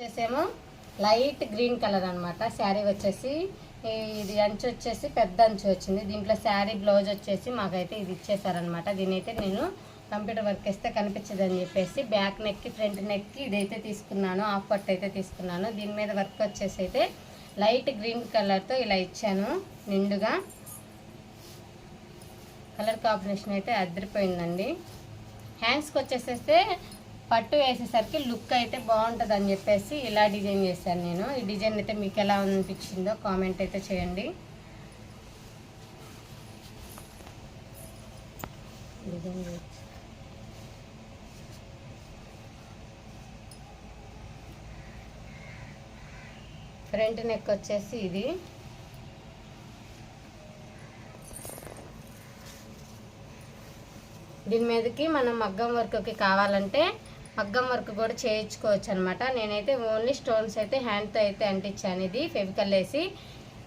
వచ్చేసేమో light green colour అనమాట శారీ వచ్చేసి ఇది అంచు వచ్చేసి పెద్ద అంచు వచ్చింది. దీంట్లో శారీ బ్లౌజ్ వచ్చేసి మాకైతే ఇది ఇచ్చేసారనమాట దీని అయితే నేను కంప్యూటర్ వర్క్ వేస్తే కనిపించదని చెప్పేసి బ్యాక్ నెక్కి ఫ్రంట్ నెక్కి ఇదైతే తీసుకున్నాను. ఆఫ్ పట్ అయితే తీసుకున్నాను. దీని మీద వర్క్ వచ్చేసి అయితే లైట్ గ్రీన్ కలర్తో ఇలా ఇచ్చాను. నిండుగా కలర్ కాంబినేషన్ అయితే అదిరిపోయిందండి. హ్యాండ్స్కి వచ్చేసేస్తే పట్టు వేసేసరికి లుక్ అయితే బాగుంటుంది అని చెప్పేసి ఇలా డిజైన్ చేశాను నేను. ఈ డిజైన్ అయితే మీకు ఎలా అనిపించిందో కామెంట్ అయితే చేయండి. డిజైన్ ఫ్రంట్ నెక్ వచ్చేసి ఇది. దీని మీదకి మనం మగ్గం వర్క్కి కావాలంటే మగ్గం వర్క్ కూడా చేయించుకోవచ్చు అనమాట నేనైతే ఓన్లీ స్టోన్స్ అయితే హ్యాండ్తో అయితే అంటించాను ఇది ఫెవికల్ వేసి.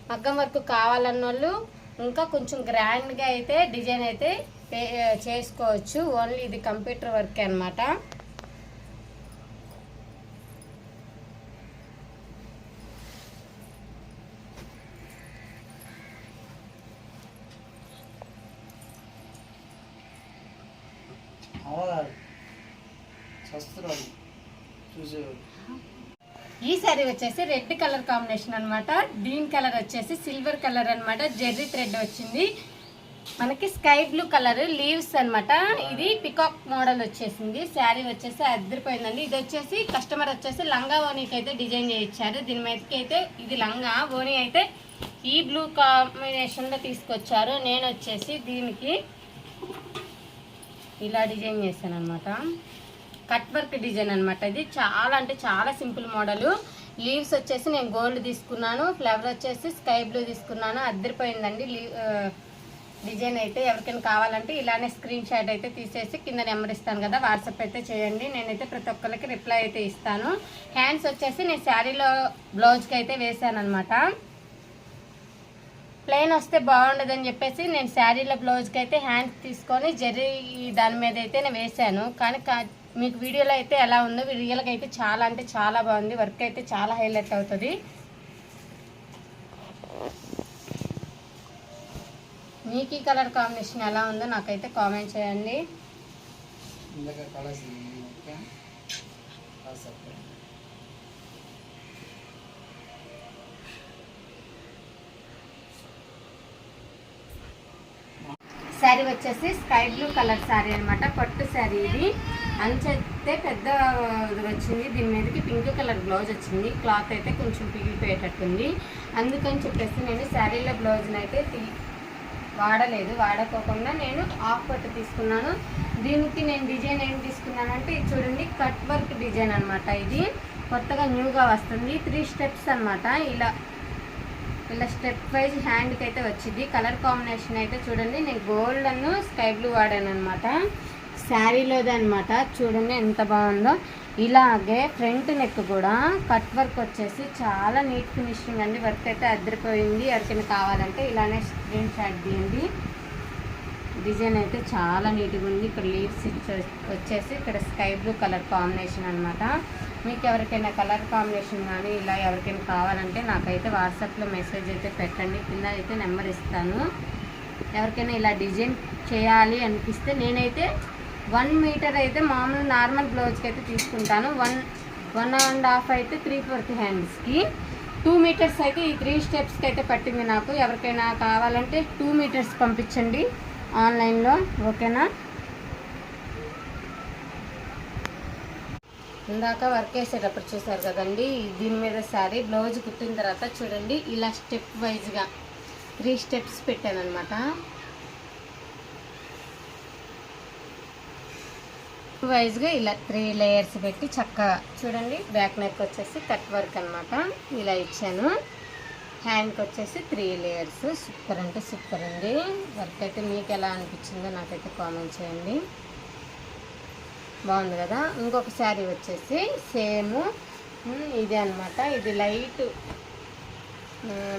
మగ్గం వర్క్ కావాలన్న వాళ్ళు ఇంకా కొంచెం గ్రాండ్గా అయితే డిజైన్ అయితే పే- చేసుకోవచ్చు. ఓన్లీ ఇది కంప్యూటర్ వర్క్ అనమాట చస్తున్నాడు చూసేవాడు ఈ శారీ వచ్చేసి రెడ్ కలర్ కాంబినేషన్ అనమాట గ్రీన్ కలర్ వచ్చేసి సిల్వర్ కలర్ అనమాట జెర్రీ థ్రెడ్ వచ్చింది. మనకి స్కై బ్లూ కలర్ లీవ్స్ అనమాట ఇది పికాక్ మోడల్ వచ్చేసింది. శారీ వచ్చేసి అద్దరిపోయిందండి. ఇది వచ్చేసి కస్టమర్ వచ్చేసి లంగా ఓనీకి అయితే డిజైన్ చేయించారు. దీని మీదకి అయితే ఇది లంగా ఓనీ అయితే ఈ బ్లూ కాంబినేషన్లో తీసుకొచ్చారు. నేను వచ్చేసి దీనికి ఇలా డిజైన్ చేశాను అనమాట కట్ వర్క్ డిజైన్ అనమాట ఇది. చాలా అంటే చాలా సింపుల్ మోడల్. లీవ్స్ వచ్చేసి నేను గోల్డ్ తీసుకున్నాను ఫ్లవర్ వచ్చేసి స్కై బ్లూ తీసుకున్నాను. అద్దరిపోయిందండి లీవ్ డిజైన్ అయితే. ఎవరికైనా కావాలంటే ఇలానే స్క్రీన్ షాట్ అయితే తీసేసి కింద నెంబర్ ఇస్తాను కదా వాట్సాప్ అయితే చేయండి. నేనైతే ప్రతి ఒక్కరికి రిప్లై అయితే ఇస్తాను. హ్యాండ్స్ వచ్చేసి నేను శారీలో బ్లౌజ్కి అయితే వేసాను అనమాట ప్లెయిన్ వస్తే బాగుండదని చెప్పేసి నేను శారీలో బ్లౌజ్కి అయితే హ్యాండ్స్ తీసుకొని జరీ దాని మీద అయితే నేను వేసాను కానీ కా- మీకు వీడియోలో అయితే ఎలా ఉందో రియల్గా అయితే చాలా అంటే చాలా బాగుంది. వర్క్ అయితే చాలా హైలైట్ అవుతుంది. మీకు ఈ కలర్ కాంబినేషన్ ఎలా ఉందో నాకైతే కామెంట్ చేయండి. శారీ వచ్చేసి స్కై బ్లూ కలర్ శారీ అనమాట పట్టు శారీ ఇది. అంచెత్తే పెద్ద వచ్చింది దీని మీదకి పింక్ కలర్ బ్లౌజ్ వచ్చింది. క్లాత్ అయితే కొంచెం పిగిలిపోయేటట్టుంది అందుకని చెప్పేసి నేను శారీలో బ్లౌజ్ని అయితే తీ వాడలేదు. వాడకోకుండా నేను ఆఫ్ పట్టు తీసుకున్నాను. దీనికి నేను డిజైన్ ఏం తీసుకున్నానంటే ఇది చూడండి కట్ వర్క్ డిజైన్ అనమాట ఇది. కొత్తగా న్యూగా వస్తుంది. త్రీ స్టెప్స్ అనమాట ఇలా ఇలా స్టెప్ వైజ్ హ్యాండ్కి అయితే వచ్చింది. కలర్ కాంబినేషన్ అయితే చూడండి. నేను గోల్డ్ అను స్కై బ్లూ వాడాను అనమాట శారీలోదే అనమాట చూడండి ఎంత బాగుందో. ఇలాగే ఫ్రంట్ నెక్ కూడా కట్ వర్క్ వచ్చేసి చాలా నీట్ ఫినిషింగ్ అండి. వర్క్ అయితే అద్దరిపోయింది. ఎవరికైనా కావాలంటే ఇలానే స్క్రీన్ షాట్ తీయండి. డిజైన్ అయితే చాలా నీట్గా ఉంది. ఇక్కడ లీవ్స్ వచ్చేసి ఇక్కడ స్కై బ్లూ కలర్ కాంబినేషన్ అనమాట మీకు ఎవరికైనా కలర్ కాంబినేషన్ కానీ ఇలా ఎవరికైనా కావాలంటే నాకైతే వాట్సాప్లో మెసేజ్ అయితే పెట్టండి. కింద అయితే నెంబర్ ఇస్తాను. ఎవరికైనా ఇలా డిజైన్ చేయాలి అనిపిస్తే నేనైతే వన్ మీటర్ అయితే మామూలు నార్మల్ బ్లౌజ్కి అయితే తీసుకుంటాను. వన్ వన్ అండ్ హాఫ్ అయితే త్రీ ఫోర్త్ హ్యాండ్స్కి. టూ మీటర్స్ అయితే ఈ త్రీ స్టెప్స్కి అయితే పట్టింది నాకు. ఎవరికైనా కావాలంటే టూ మీటర్స్ పంపించండి. ఆన్లైన్లో ఓకేనా? ఇందాక వర్క్ వేసేటప్పుడు చూసారు కదండి దీని మీద శారీ బ్లౌజ్ కుట్టిన తర్వాత చూడండి ఇలా స్టెప్ వైజ్గా త్రీ స్టెప్స్ పెట్టాను అనమాట వైజ్గా ఇలా త్రీ లేయర్స్ పెట్టి చక్కగా చూడండి బ్యాక్ నెక్ వచ్చేసి కట్ వర్క్ అనమాట ఇలా ఇచ్చాను. హ్యాండ్కి వచ్చేసి త్రీ లేయర్స్. సూపర్ అంటే సూపర్ అండి. వర్క్ అయితే మీకు ఎలా అనిపించిందో నాకైతే కామెంట్ చేయండి. బాగుంది కదా? ఇంకొక శారీ వచ్చేసి సేమ్. ఇదే అనమాట ఇది లైట్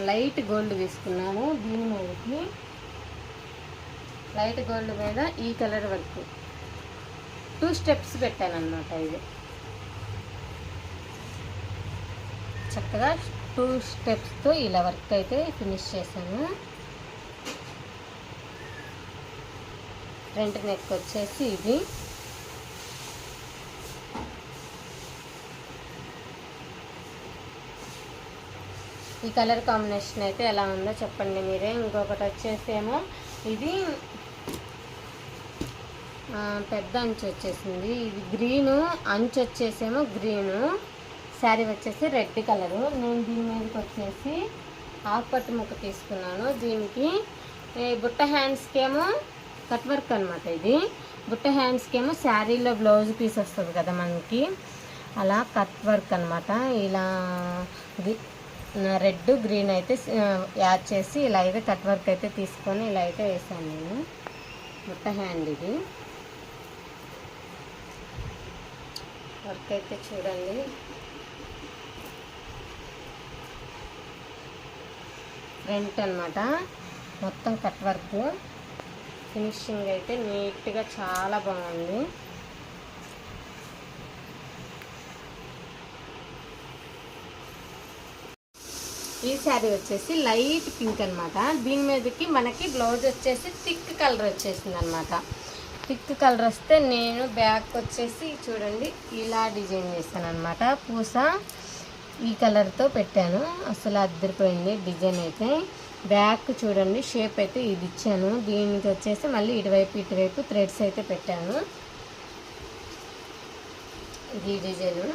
లైట్ గోల్డ్ తీసుకున్నాము దీని మీదకి. లైట్ గోల్డ్ మీద ఈ కలర్ వర్క్. టూ స్టెప్స్ పెట్టాను అనమాట ఇది. చక్కగా టూ స్టెప్స్తో ఇలా వర్క్ అయితే ఫినిష్ చేశాను. ఫ్రంట్ నెక్ వచ్చేసి ఇది. ఈ కలర్ కాంబినేషన్ అయితే ఎలా ఉందో చెప్పండి మీరే. ఇంకొకటి వచ్చేసేమో ఇది పెద్ద అంచు వచ్చేసింది. ఇది గ్రీను అంచు వచ్చేసేమో గ్రీను. శారీ వచ్చేసి రెడ్ కలరు. నేను దీని మీదకి వచ్చేసి ఆకు పట్టు ముక్క తీసుకున్నాను. దీనికి బుట్ట హ్యాండ్స్కి ఏమో కట్ వర్క్ అనమాట ఇది. బుట్ట హ్యాండ్స్కి ఏమో శారీలో బ్లౌజ్ పీస్ వస్తుంది కదా మనకి. అలా కట్ వర్క్ అనమాట ఇలా రెడ్ గ్రీన్ అయితే యాడ్ చేసి ఇలా అయితే కట్ వర్క్ అయితే తీసుకొని ఇలా అయితే వేసాను నేను. బుట్ట హ్యాండ్ ఇది. వర్క్ అయితే చూడండి. ఫ్రంట్ అన్నమాట. మొత్తం కట్ వర్క్. ఫినిషింగ్ అయితే నీట్గా చాలా బాగుంది. ఈ శారీ వచ్చేసి లైట్ పింక్ అనమాట దీని మీదకి మనకి బ్లౌజ్ వచ్చేసి థిక్ కలర్ వచ్చేసింది అనమాట థిక్ కలర్ వస్తే నేను బ్యాక్ వచ్చేసి చూడండి ఇలా డిజైన్ చేశాను అనమాట పూస ఈ కలర్తో పెట్టాను. అసలు అద్దరిపోయింది డిజైన్ అయితే. బ్యాక్ చూడండి షేప్ అయితే ఇది ఇచ్చాను. దీనికి వచ్చేసి మళ్ళీ ఇటువైపు ఇటువైపు థ్రెడ్స్ అయితే పెట్టాను. ఇది డిజైన్.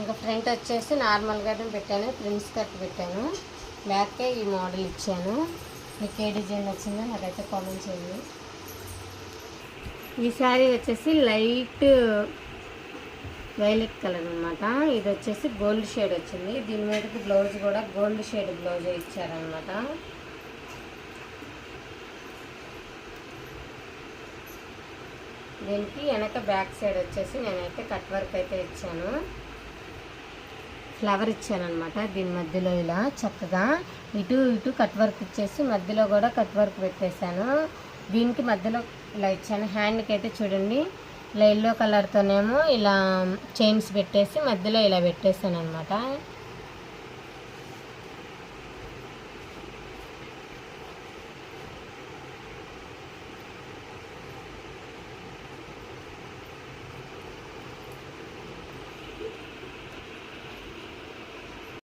ఇంకా ఫ్రంట్ వచ్చేసి నార్మల్గా పెట్టాను. ప్రిన్స్ కట్ పెట్టాను. బ్యాక్కే ఈ మోడల్ ఇచ్చాను. మీకు ఏ డిజైన్ వచ్చిందో నాకైతే కామెంట్ చేయండి. ఈ శారీ వచ్చేసి లైట్ వైలెట్ కలర్ అనమాట ఇది వచ్చేసి గోల్డ్ షేడ్ వచ్చింది. దీని మీదకి బ్లౌజ్ కూడా గోల్డ్ షేడ్ బ్లౌజ్ ఇచ్చారనమాట దీనికి వెనక బ్యాక్ సైడ్ వచ్చేసి నేనైతే కట్ వర్క్ అయితే ఇచ్చాను. ఫ్లవర్ ఇచ్చానమాట దీని మధ్యలో ఇలా చక్కగా. ఇటు ఇటు కట్ వర్క్ ఇచ్చేసి మధ్యలో కూడా కట్ వర్క్ పెట్టేశాను. దీనికి మధ్యలో ఇలా ఇచ్చాను. హ్యాండ్కి అయితే చూడండి. ఇలా ఎల్లో కలర్తోనేమో ఇలా చైన్స్ పెట్టేసి మధ్యలో ఇలా పెట్టేశాను అనమాట